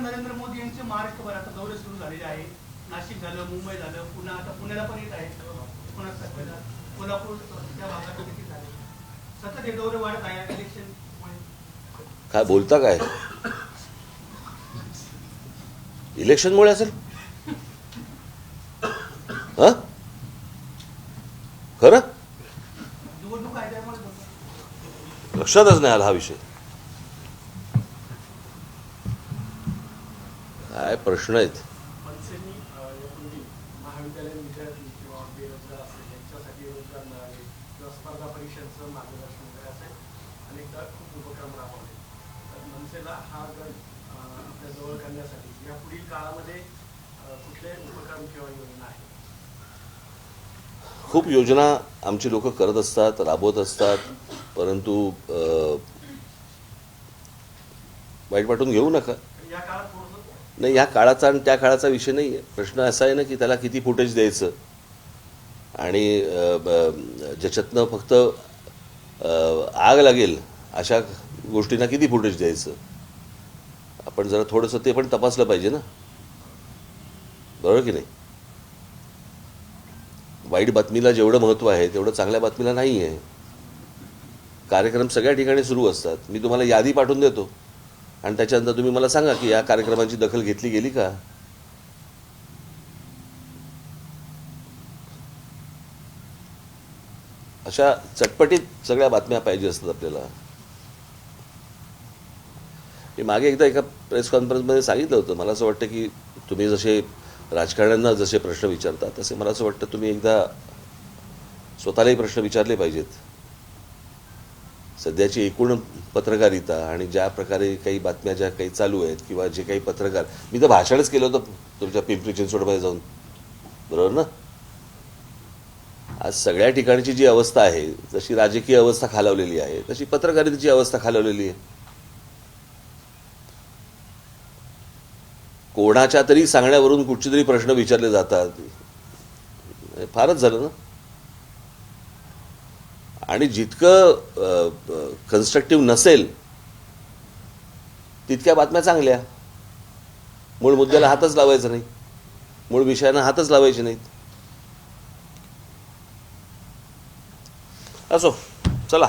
पंतप्रधान नरेंद्र मोदी यांचे महाराष्ट्रभर आता दौरे सुरू झालेले आहे. नाशिक झालं मुंबई झालं पुन्हा आता पुण्याला पण येत आहेत. पुन्हा कोल्हापूर त्या भागात झाले. सतत हे दौरे वाढत आहे. इलेक्शन काय बोलता काय? इलेक्शनमुळे असेल? हा? खरं? आहे. लक्षातच नाही आला हा विषय. वगैरे असे अनेकदा खूप उपक्रम राबवले. तर मनसेला गट अ, आपल्या जवळ करण्यासाठी या पुढील काळामध्ये अ, कुठले उपक्रम किंवा योजना आहेत? खूप योजना आमची लोक करत असतात राबवत असतात परंतु वाईट वाटून घेऊ नका. या काळात थोडंसं नाही ह्या काळाचा आणि त्या काळाचा विषय नाही आहे प्रश्न असा आहे ना की त्याला किती फुटेज द्यायचं? आणि ब- ज्याच्यातनं फक्त आग लागेल अशा गोष्टींना किती फुटेज द्यायचं? आपण जरा थोडंसं ते पण तपासलं पाहिजे ना. बरोबर की नाही? वाईट बातमीला जेवढं महत्त्व आहे तेवढं चांगल्या बातमीला नाही आहे कार्यक्रम सगळ्या ठिकाणी सुरू असतात. मी तुम्हाला यादी पाठवून देतो. आणि त्याच्यानंतर तुम्ही मला सांगा की या कार्यक्रमाची दखल घेतली गेली का? अशा चटपटीत सगळ्या बातम्या पाहिजे असतात आपल्याला. मी मागे एकदा एका प्रेस कॉन्फरन्समध्ये सांगितलं होतं मला असं वाटतं की तुम्ही जसे राजकारण्यांना जसे प्रश्न विचारता तसे मला असं वाटतं तुम्ही एकदा स्वतःलाही प्रश्न विचारले पाहिजेत. सध्याची एकूण पत्रकारिता आणि ज्या प्रकारे काही बातम्या ज्या काही चालू आहेत किंवा जे काही पत्रकार मी तर भाषणच केलं होतं तुमच्या पिंपरी चिंचवडमध्ये जाऊन. बरोबर ना? आज सगळ्या ठिकाणची जी अवस्था आहे जशी राजकीय अवस्था खालावलेली आहे तशी पत्रकारितेची अवस्था खालावलेली आहे. कोणाच्या तरी सांगण्यावरून कुठचे तरी प्रश्न विचारले जातात. फारच झालं ना? आणि जितकं कन्स्ट्रक्टिव्ह नसेल तितक्या बातम्या चांगल्या. मूळ मुद्द्याला हातच लावायचा नाही. मूळ विषयांना हातच लावायचे नाहीत. असो. चला.